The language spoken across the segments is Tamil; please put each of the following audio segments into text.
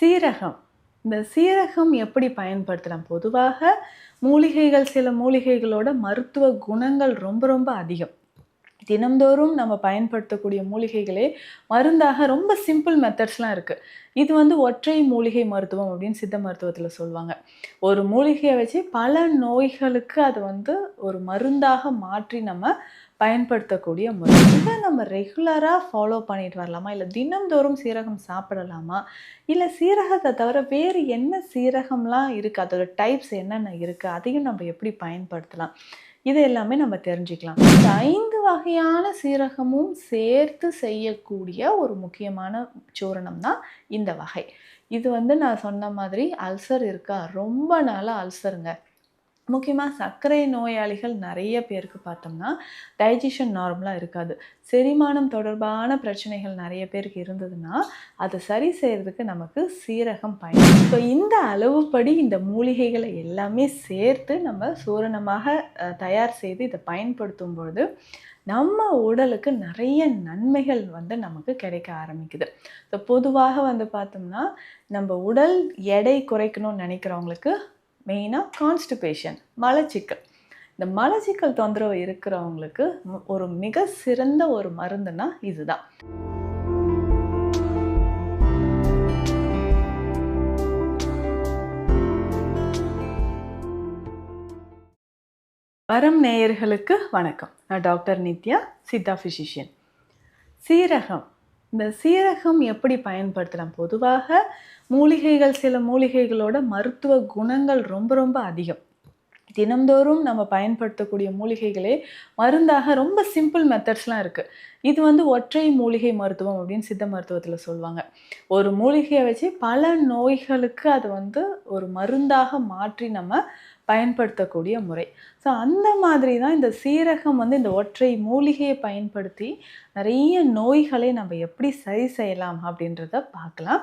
சீரகம். இந்த சீரகம் எப்படி பயன்படுத்தலாம்? பொதுவாக மூலிகைகள் சில மூலிகைகளோட மருத்துவ குணங்கள் ரொம்ப ரொம்ப அதிகம். தினம்தோறும் நம்ம பயன்படுத்தக்கூடிய மூலிகைகளே மருந்தாக ரொம்ப சிம்பிள் மெத்தட்ஸ்லாம் இருக்குது இது வந்து ஒற்றை மூலிகை மருத்துவம் அப்படின்னு சித்த மருத்துவத்தில் சொல்லுவாங்க. ஒரு மூலிகையை வச்சு பல நோய்களுக்கு அது வந்து ஒரு மருந்தாக மாற்றி நம்ம பயன்படுத்தக்கூடிய முறை இதை நம்ம ரெகுலராக ஃபாலோ பண்ணிட்டு வரலாமா? இல்லை தினம்தோறும் சீரகம் சாப்பிடலாமா? இல்லை சீரகத்தை தவிர வேறு என்ன சீரகம்லாம் இருக்குது அதோட டைப்ஸ் என்னென்ன இருக்குது அதையும் நம்ம எப்படி பயன்படுத்தலாம்? இது எல்லாமே நம்ம தெரிஞ்சுக்கலாம். இந்த ஐந்து வகையான சீரகமும் சேர்த்து செய்யக்கூடிய ஒரு முக்கியமான சூரணம் தான் இந்த வகை. இது வந்து நான் சொன்ன மாதிரி அல்சர் இருக்கா? ரொம்ப நாளாக அல்சருங்க முக்கியமாக சர்க்கரை நோயாளிகள் நிறைய பேருக்கு பார்த்தோம்னா டைஜஷன் நார்மலாக இருக்காது. செரிமானம் தொடர்பான பிரச்சனைகள் நிறைய பேருக்கு இருந்ததுன்னா அதை சரி செய்கிறதுக்கு நமக்கு சீரகம் பயன். ஸோ இந்த அளவுப்படி இந்த மூலிகைகளை எல்லாமே சேர்த்து நம்ம சூரணமாக தயார் செய்து இதை பயன்படுத்தும் பொழுது நம்ம உடலுக்கு நிறைய நன்மைகள் வந்து நமக்கு கிடைக்க ஆரம்பிக்குது. ஸோ பொதுவாக வந்து பார்த்தோம்னா நம்ம உடல் எடை குறைக்கணும்னு நினைக்கிறவங்களுக்கு மெயினாக கான்ஸ்டிபேஷன் மலச்சிக்கல். இந்த மலச்சிக்கல் தொந்தரவு இருக்கிறவங்களுக்கு ஒரு மிக சிறந்த ஒரு மருந்துனா இதுதான். வரம் நேயர்களுக்கு வணக்கம். நான் டாக்டர் நித்யா சித்தா ஃபிசிஷியன் சீரகம் இந்த சீரகம் எப்படி பயன்படுத்தலாம்? பொதுவாக மூலிகைகள் சில மூலிகைகளோட மருத்துவ குணங்கள் ரொம்ப ரொம்ப அதிகம். தினம்தோறும் நம்ம பயன்படுத்தக்கூடிய மூலிகைகளே மருந்தாக ரொம்ப சிம்பிள் மெத்தட்ஸ்லாம் இருக்குது இது வந்து ஒற்றை மூலிகை மருத்துவம் அப்படின்னு சித்த மருத்துவத்தில் சொல்லுவாங்க. ஒரு மூலிகையை வச்சு பல நோய்களுக்கு அது வந்து ஒரு மருந்தாக மாற்றி நம்ம பயன்படுத்தக்கூடிய முறை. ஸோ அந்த மாதிரி தான் இந்த சீரகம் வந்து இந்த ஒற்றை மூலிகையை பயன்படுத்தி நிறைய நோய்களை நம்ம எப்படி சரி செய்யலாம் அப்படின்றத பார்க்கலாம்.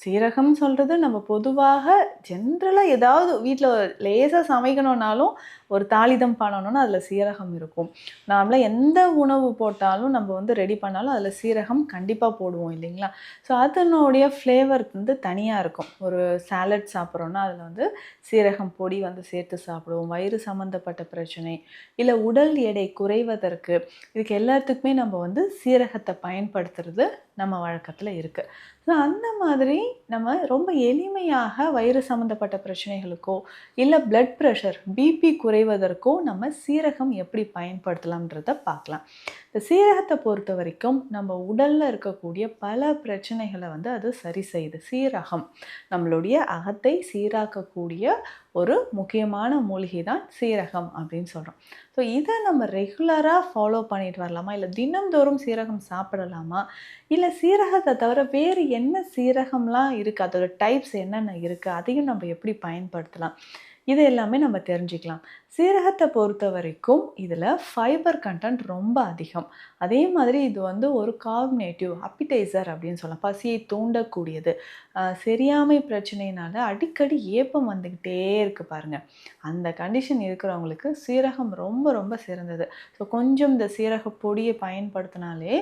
சீரகம் சொல்கிறது நம்ம பொதுவாக ஜென்ரலாக ஏதாவது வீட்டில் லேசாக சமைக்கணுன்னாலும் ஒரு தாளிதம் பண்ணணும்னா அதில் சீரகம் இருக்கும். நார்மலாக எந்த உணவு போட்டாலும் நம்ம வந்து ரெடி பண்ணாலும் அதில் சீரகம் கண்டிப்பாக போடுவோம் இல்லைங்களா? ஸோ அதனுடைய ஃப்ளேவர் வந்து தனியாக இருக்கும். ஒரு சாலட் சாப்பிட்றோன்னா அதில் வந்து சீரகம் பொடி வந்து சேர்த்து சாப்பிடுவோம். வயிறு சம்மந்தப்பட்ட பிரச்சனை இல்லை உடல் எடை குறைவதற்கு இதுக்கு எல்லாத்துக்குமே நம்ம வந்து சீரகத்தை பயன்படுத்துறது நம்ம வழக்கத்தில் இருக்குது ஸோ அந்த மாதிரி நம்ம ரொம்ப எளிமையாக வயிறு சம்மந்தப்பட்ட பிரச்சனைகளுக்கோ இல்லை பிளட் ப்ரெஷர் பிபி குறைவதற்கோ நம்ம சீரகம் எப்படி பயன்படுத்தலாம்ன்றத பார்க்கலாம். இந்த சீரகத்தை பொறுத்த வரைக்கும் நம்ம உடலில் இருக்கக்கூடிய பல பிரச்சனைகளை வந்து அது சரி செய்யுது. சீரகம் நம்மளுடைய அகத்தை சீராக்கக்கூடிய ஒரு முக்கியமான மூலிகை தான் சீரகம் அப்படின்னு சொல்கிறோம் ஸோ இதை நம்ம ரெகுலராக ஃபாலோ பண்ணிட்டு வரலாமா? இல்லை தினம்தோறும் சீரகம் சாப்பிடலாமா? இல்லை சீரகத்தை தவிர வேறு என்ன சீரகம்லாம் இருக்குது அதோட டைப்ஸ் என்னென்ன இருக்குது அதையும் நம்ம எப்படி பயன்படுத்தலாம்? இது எல்லாமே நம்ம தெரிஞ்சுக்கலாம். சீரகத்தை பொறுத்த வரைக்கும் இதில் ஃபைபர் கண்டென்ட் ரொம்ப அதிகம். அதே மாதிரி இது வந்து ஒரு கார்பனேட்டிவ் அப்பிடைசர் அப்படின்னு சொல்லலாம். பசியை தூண்டக்கூடியது. சரியாமை பிரச்சனையினால் அடிக்கடி ஏப்பம் வந்துக்கிட்டே இருக்குது பாருங்க. அந்த கண்டிஷன் இருக்கிறவங்களுக்கு சீரகம் ரொம்ப ரொம்ப சிறந்தது. ஸோ கொஞ்சம் இந்த சீரக பொடியை பயன்படுத்தினாலே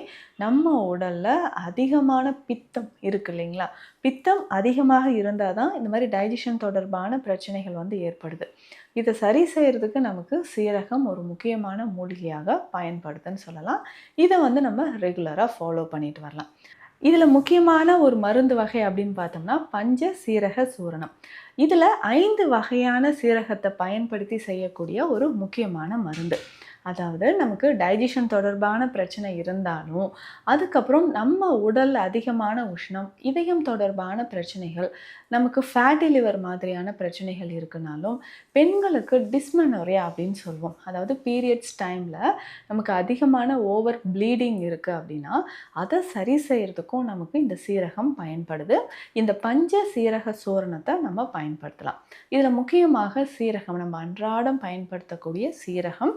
நம்ம உடலில் அதிகமான பித்தம் இருக்கு இல்லைங்களா? பித்தம் அதிகமாக இருந்தால் தான் இந்த மாதிரி டைஜஷன் தொடர்பான பிரச்சனைகள் வந்து ஏற்படுது. இதை சரி செய்கிறதுக்கு நமக்கு சீரகம் ஒரு முக்கியமான மூலிகையாக பயன்படுதுன்னு சொல்லலாம். இதை வந்து நம்ம ரெகுலராக ஃபாலோ பண்ணிட்டு வரலாம். இதில் முக்கியமான ஒரு மருந்து வகை அப்படின்னு பார்த்தோம்னா பஞ்ச சீரக சூரணம். இதில் ஐந்து வகையான சீரகத்தை பயன்படுத்தி செய்யக்கூடிய ஒரு முக்கியமான மருந்து. அதாவது நமக்கு டைஜஷன் தொடர்பான பிரச்சனை இருந்தாலும் அதுக்கப்புறம் நம்ம உடல் அதிகமான உஷ்ணம் இதயம் தொடர்பான பிரச்சனைகள் நமக்கு ஃபேட்டி லிவர் மாதிரியான பிரச்சனைகள் இருக்குனாலும் பெண்களுக்கு டிஸ்மெனோரியா அப்படின்னு சொல்லுவோம் அதாவது பீரியட்ஸ் டைமில் நமக்கு அதிகமான ஓவர் ப்ளீடிங் இருக்குது அப்படின்னா அதை சரி செய்கிறதுக்கும் நமக்கு இந்த சீரகம் பயன்படுது. இந்த பஞ்ச சீரக சூரணத்தை நம்ம பயன்படுத்தலாம். இதில் முக்கியமாக சீரகம் நம்ம அன்றாடம் பயன்படுத்தக்கூடிய சீரகம்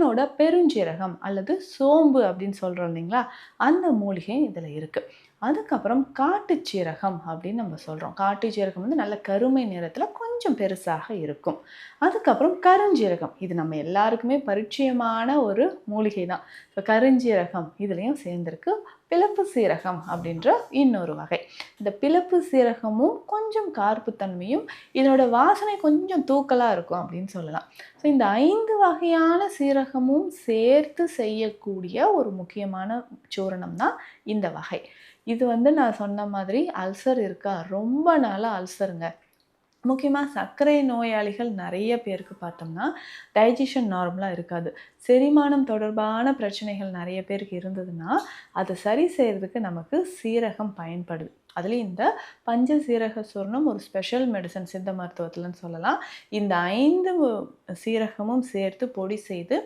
இதனோட பெருஞ்சீரகம் அல்லது சோம்பு அப்படின்னு சொல்கிறோம் இல்லைங்களா? அந்த மூலிகையும் இதில் இருக்குது அதுக்கப்புறம் காட்டுச்சீரகம் அப்படின்னு நம்ம சொல்கிறோம் காட்டு சீரகம் வந்து நல்ல கருமை நிறத்தில் கொஞ்சம் பெருசாக இருக்கும். அதுக்கப்புறம் கருஞ்சீரகம். இது நம்ம எல்லாருக்குமே பரிச்சயமான ஒரு மூலிகை தான் இப்போ கருஞ்சீரகம் இதுலேயும் சேர்ந்துருக்கு. பிளப்பு சீரகம் அப்படின்ற இன்னொரு வகை. இந்த பிளப்பு சீரகமும் கொஞ்சம் கார்ப்புத்தன்மையும் இதனோட வாசனை கொஞ்சம் தூக்கலாக இருக்கும் அப்படின்னு சொல்லலாம். ஸோ இந்த ஐந்து வகையான சீரகமும் சேர்த்து செய்யக்கூடிய ஒரு முக்கியமான சூரணம் தான் இந்த வகை. இது வந்து நான் சொன்ன மாதிரி அல்சர் இருக்கா? ரொம்ப நாளாக அல்சருங்க. முக்கியமாக சர்க்கரை நோயாளிகள் நிறைய பேருக்கு பார்த்தோம்னா டைஜஷன் நார்மலாக இருக்காது. செரிமானம் தொடர்பான பிரச்சனைகள் நிறைய பேருக்கு இருந்ததுன்னா அதை சரி செய்கிறதுக்கு நமக்கு சீரகம் பயன்படுது. அதுலேயும் இந்த பஞ்ச சீரக சூர்ணம் ஒரு ஸ்பெஷல் மெடிசன் சித்த மருத்துவத்தில்னு சொல்லலாம். இந்த ஐந்து சீரகமும் சேர்த்து பொடி செய்து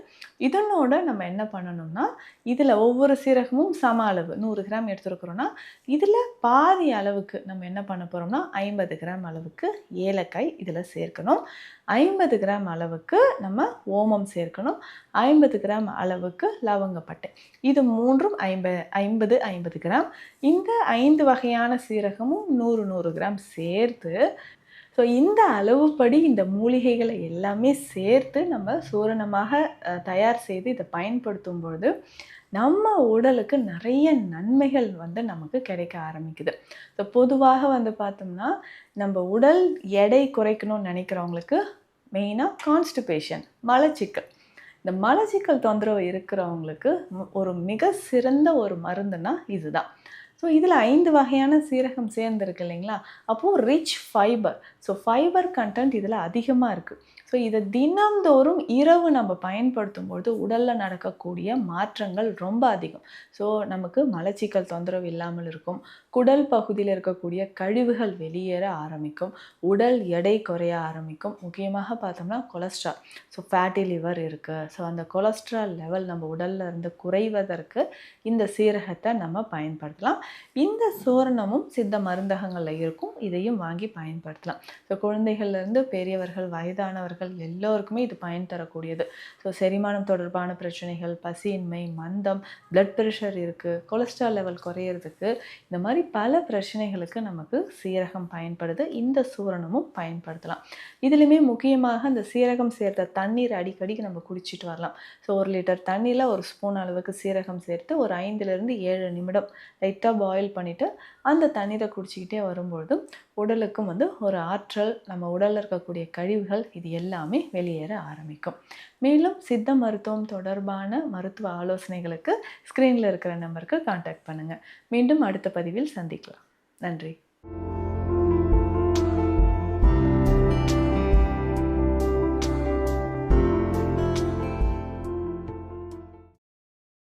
இதனோட நம்ம என்ன பண்ணணும்னா இதில் ஒவ்வொரு சீரகமும் சம அளவு நூறு கிராம் எடுத்துருக்குறோன்னா இதில் பாதி அளவுக்கு நம்ம என்ன பண்ண போகிறோம்னா ஐம்பது கிராம் அளவுக்கு ஏலக்காய் இதில் சேர்க்கணும். ஐம்பது கிராம் அளவுக்கு நம்ம ஓமம் சேர்க்கணும். ஐம்பது கிராம் அளவுக்கு லவங்கப்பட்டை. இது மூன்றும் ஐம்ப ஐம்பது ஐம்பது கிராம். இந்த ஐந்து வகையான சீரகமும் நூறு நூறு கிராம் சேர்த்து ஸோ இந்த அளவுப்படி இந்த மூலிகைகளை எல்லாமே சேர்த்து நம்ம சூரணமாக தயார் செய்து இதை பயன்படுத்தும் பொழுது நம்ம உடலுக்கு நிறைய நன்மைகள் வந்து நமக்கு கிடைக்க ஆரம்பிக்குது. ஸோ பொதுவாக வந்து பார்த்தோம்னா நம்ம உடல் எடை குறைக்கணும்னு நினைக்கிறவங்களுக்கு மெயினாக கான்ஸ்டிபேஷன் மலச்சிக்கல். இந்த மலச்சிக்கல் தொந்தரவு இருக்கிறவங்களுக்கு ஒரு மிக சிறந்த ஒரு மருந்துனா இதுதான். ஸோ இதில் ஐந்து வகையான சீரகம் சேர்ந்துருக்கு இல்லைங்களா? அப்போது rich fibre so fibre content இதில் அதிகமாக இருக்குது ஸோ இதை தினந்தோறும் இரவு நம்ம பயன்படுத்தும் பொழுது உடலில் நடக்கக்கூடிய மாற்றங்கள் ரொம்ப அதிகம். ஸோ நமக்கு மலச்சிக்கல் தொந்தரவு இல்லாமல் இருக்கும். குடல் பகுதியில் இருக்கக்கூடிய கழிவுகள் வெளியேற ஆரம்பிக்கும். உடல் எடை குறைய ஆரம்பிக்கும். முக்கியமாக பார்த்தோம்னா கொலஸ்ட்ரால் ஸோ ஃபேட்டி லிவர் இருக்குது ஸோ அந்த கொலஸ்ட்ரால் லெவல் நம்ம உடலில் இருந்து குறைவதற்கு இந்த சீரகத்தை நம்ம பயன்படுத்தலாம். இந்த சூரணமும் சித்த மருந்தகங்களில் இருக்கும். இதையும் வாங்கி பயன்படுத்தலாம். ஸோ குழந்தைகள்லேருந்து பெரியவர்கள் வயதானவர்கள் எல்லோருக்குமே இது பயன் தரக்கூடியது. ஸோ செரிமானம் தொடர்பான பிரச்சனைகள் பசியின்மை மந்தம் பிளட் ப்ரெஷர் இருக்குது கொலஸ்ட்ரால் லெவல் குறையிறதுக்கு இந்த மாதிரி பல பிரச்சனைகளுக்கு நமக்கு சீரகம் பயன்படுது. இந்த சூரணமும் பயன்படுத்தலாம். இதுலையுமே முக்கியமாக அந்த சீரகம் சேர்த்த தண்ணீர் அடிக்கடிக்கு நம்ம குடிச்சிட்டு வரலாம். ஸோ ஒரு லிட்டர் தண்ணியில் ஒரு ஸ்பூன் அளவுக்கு சீரகம் சேர்த்து ஒரு ஐந்துலேருந்து ஏழு நிமிடம் லைட்டாக பாயில் பண்ணிவிட்டு அந்த தண்ணீரை குடிச்சிக்கிட்டே வரும்பொழுதும் உடலுக்கும் வந்து ஒரு ஆற்றல் நம்ம உடலில் இருக்கக்கூடிய கழிவுகள் இது எல்லாமே வெளியேற ஆரம்பிக்கும். மேலும் சித்த மருத்துவம் தொடர்பான மருத்துவ ஆலோசனைகளுக்கு ஸ்க்ரீனில் இருக்கிற நம்பருக்கு காண்டாக்ட் பண்ணுங்கள் மீண்டும் அடுத்த பதிவில் சந்திக்கலாம். நன்றி.